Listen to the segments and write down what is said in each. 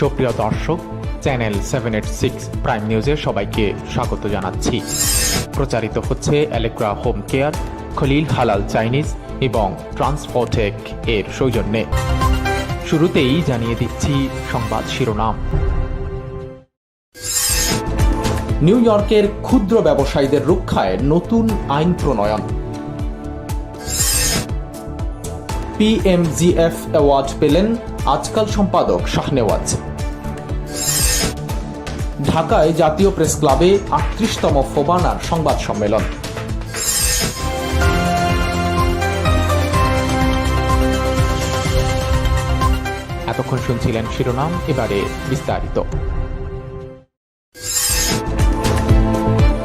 সুপ্রিয় দর্শক, channel seven eight six prime নিউজে সবাইকে স্বাগত জানাচ্ছি। প্রচারিত হচ্ছে অ্যালেগ্রা হোম কেয়ার খলিল হালাল চাইনিজ এবং ট্রান্সফোটেক এর সৌজন্যে। শুরুতেই জানিয়ে দিচ্ছি সংবাদ শিরোনাম। নিউ ইয়র্কের ক্ষুদ্র ব্যবসায়ীদের রক্ষায় নতুন আইন প্রণয়ন। পিএমজিএফ অ্যাওয়ার্ড পেলেন আজকাল সম্পাদক শাহনেওয়াজ। ঢাকায় জাতীয় প্রেস ক্লাবে আটত্রিশতম ফোবানার সংবাদ সম্মেলন। এতক্ষণ শুনছিলেন শিরোনাম, এবারে বিস্তারিত।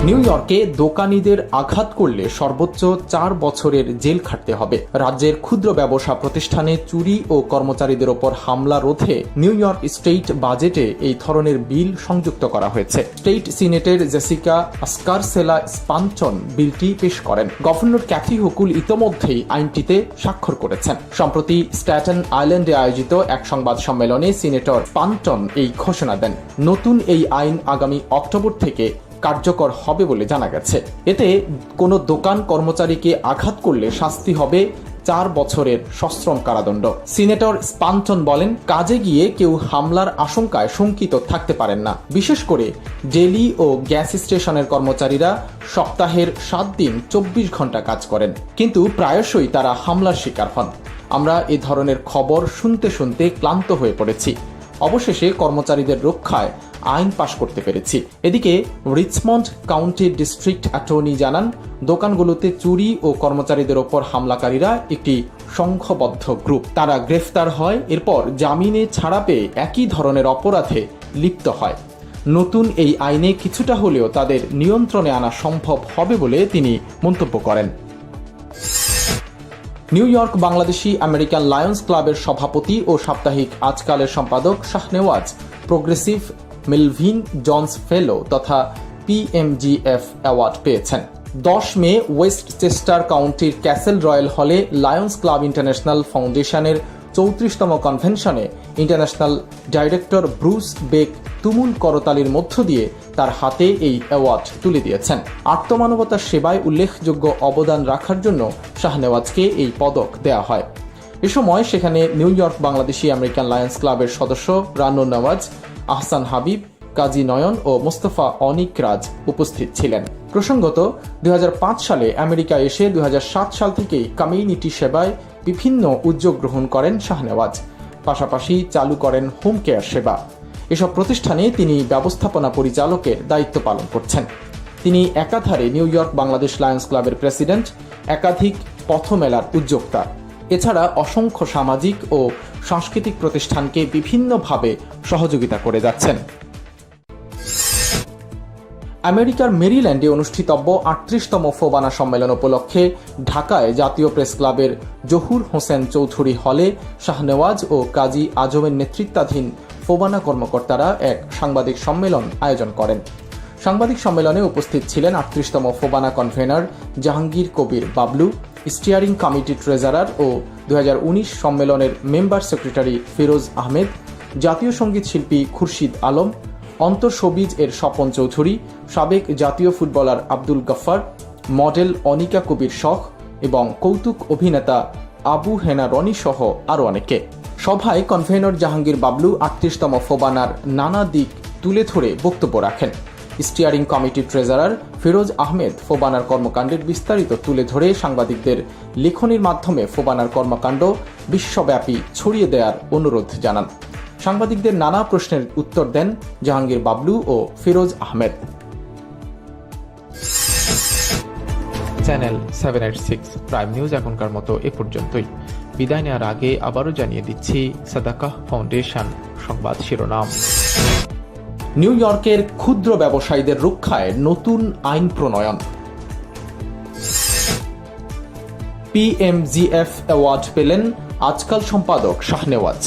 নিউ ইয়র্কে দোকানিদের আঘাত করলে সর্বোচ্চ চার বছরের জেল খাটতে হবে। রাজ্যের ক্ষুদ্র ব্যবসা প্রতিষ্ঠানে চুরি ও কর্মচারীদের ওপর হামলা রোধে নিউ ইয়র্ক স্টেট বাজেটে এই ধরনের বিল সংযুক্ত করা হয়েছে। স্টেট সিনেটের জেসিকা আসকারসেলা স্পাঞ্চন বিলটি পেশ করেন। গভর্নর ক্যাথি হুকুল ইতোমধ্যেই আইনটিতে স্বাক্ষর করেছেন। সম্প্রতি স্ট্যাটন আইল্যান্ডে আয়োজিত এক সংবাদ সম্মেলনে সিনেটর স্পাঞ্চন এই ঘোষণা দেন। নতুন এই আইন আগামী অক্টোবর থেকে কার্যকর হবে বলে জানা গেছে। এতে কোনো দোকান কর্মচারীকে আঘাত করলে শাস্তি হবে চার বছরের সশ্রম কারাদণ্ড। সিনেটর স্পাঞ্চন বলেন, কাজে গিয়ে কেউ হামলার আশঙ্কায় শঙ্কিত থাকতে পারেন না। বিশেষ করে ডেলি ও গ্যাস স্টেশনের কর্মচারীরা সপ্তাহের সাত দিন চব্বিশ ঘণ্টা কাজ করেন, কিন্তু প্রায়শই তারা হামলার শিকার হন। আমরা এ ধরনের খবর শুনতে শুনতে ক্লান্ত হয়ে পড়েছি। অবশেষে কর্মচারীদের রক্ষায় আইন পাশ করতে পেরেছি। এদিকে রিচমন্ড কাউন্টি ডিস্ট্রিক্ট অ্যাটর্নি জানান, দোকানগুলোতে চুরি ও কর্মচারীদের ওপর হামলাকারীরা একটি সংঘবদ্ধ গ্রুপ। তারা গ্রেফতার হয়, এরপর জামিনে ছাড়া পেয়ে একই ধরনের অপরাধে লিপ্ত হয়। নতুন এই আইনে কিছুটা হলেও তাদের নিয়ন্ত্রণে আনা সম্ভব হবে বলে তিনি মন্তব্য করেন। New York Bangladeshi American Lions ক্লাবের সভাপতি ও সাপ্তাহিক আজকালের সম্পাদক Shahnewaz, progressive Melvin Jones fellow তথা পিএমজিএফ অ্যাওয়ার্ড পেয়েছেন। দশ মে ওয়েস্ট চেস্টার কাউন্টির ক্যাসেল রয়্যাল হলে লায়ন্স ক্লাব ইন্টারন্যাশনাল ফাউন্ডেশনের চৌত্রিশতম কনভেনশনে ইন্টারন্যাশনাল ডাইরেক্টর ব্রুস বেক তুমুল করতালির মধ্য দিয়ে তার হাতে এই অ্যাওয়ার্ড তুলে দিয়েছেন। আত্মমানবতার সেবায় উল্লেখযোগ্য অবদান রাখার জন্য শাহনেওয়াজকে এই পদক দেয়া হয়। এ সময় সেখানে New York Bangladeshi American Lions ক্লাবের সদস্য রানু নওয়াজ, আহসান হাবিব, কাজী নয়ন ও মোস্তফা অনিক রাজ উপস্থিত ছিলেন। প্রসঙ্গত দু হাজার পাঁচ সালে আমেরিকা এসে দুই হাজার সাত সাল থেকেই কমিউনিটি সেবায় বিভিন্ন উদ্যোগ গ্রহণ করেন শাহনেওয়াজ। পাশাপাশি চালু করেন হোম কেয়ার সেবা। এসব প্রতিষ্ঠানে তিনি ব্যবস্থাপনা পরিচালকের দায়িত্ব পালন করছেন। তিনি একাধারে নিউ ইয়র্ক বাংলাদেশ লায়ন্স ক্লাবের প্রেসিডেন্ট, একাধিক পথমেলার উদ্যোক্তা। এছাড়া অসংখ্য সামাজিক ও সাংস্কৃতিক প্রতিষ্ঠানকে বিভিন্নভাবে সহযোগিতা করে যাচ্ছেন। আমেরিকার মেরিল্যান্ডে অনুষ্ঠিতব্য আটত্রিশতম ফোবানা সম্মেলন উপলক্ষে ঢাকায় জাতীয় প্রেস ক্লাবের জহুর হোসেন চৌধুরী হলে শাহনেওয়াজ ও কাজী আজমের নেতৃত্বাধীন ফোবানা কর্মকর্তারা এক সাংবাদিক সম্মেলন আয়োজন করেন। সাংবাদিক সম্মেলনে উপস্থিত ছিলেন আটত্রিশতম FOBANA convener Jahangir Kabir Bablu, steering committee treasurer ও দু হাজার উনিশ সম্মেলনের মেম্বার সেক্রেটারি ফিরোজ আহমেদ, জাতীয় সংগীত শিল্পী খুরশিদ আলম অন্তর সবিজ এর স্বপন চৌধুরী, সাবেক জাতীয় ফুটবলার আব্দুল গফ্ফার, মডেল অনিকা কবির শখ এবং কৌতুক অভিনেতা আবু হেনা রনি সহ আরও অনেকে সভায় কনভেনর জাহাঙ্গীর বাবলু আটত্রিশতম ফোবানার নানা দিক তুলে ধরে বক্তব্য রাখেন। স্টিয়ারিং কমিটির ট্রেজারার ফিরোজ আহমেদ ফোবানার কর্মকাণ্ডের বিস্তারিত তুলে ধরে সাংবাদিকদের লেখনির মাধ্যমে ফোবানার কর্মকাণ্ড বিশ্বব্যাপী ছড়িয়ে দেওয়ার অনুরোধ জানান। সাংবাদিকদের নানা প্রশ্নের উত্তর দেন জাহাঙ্গীর বাবলু ও Firoz Ahmed. Channel seven eight six prime news এখনকার মতো এ পর্যন্তই। বিদায় নেওয়ার আগে আবারও জানিয়ে দিচ্ছি সাদাকাহ ফাউন্ডেশন সংবাদ শিরোনাম। নিউ ইয়র্কের ক্ষুদ্র ব্যবসায়ীদের রক্ষায় নতুন আইন প্রণয়ন। পিএমজিএফ অ্যাওয়ার্ড পেলেন আজকাল সম্পাদক শাহনেওয়াজ।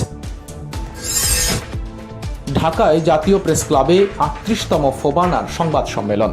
ঢাকায় জাতীয় প্রেস ক্লাবে আটত্রিশতম ফোবানার সংবাদ সম্মেলন।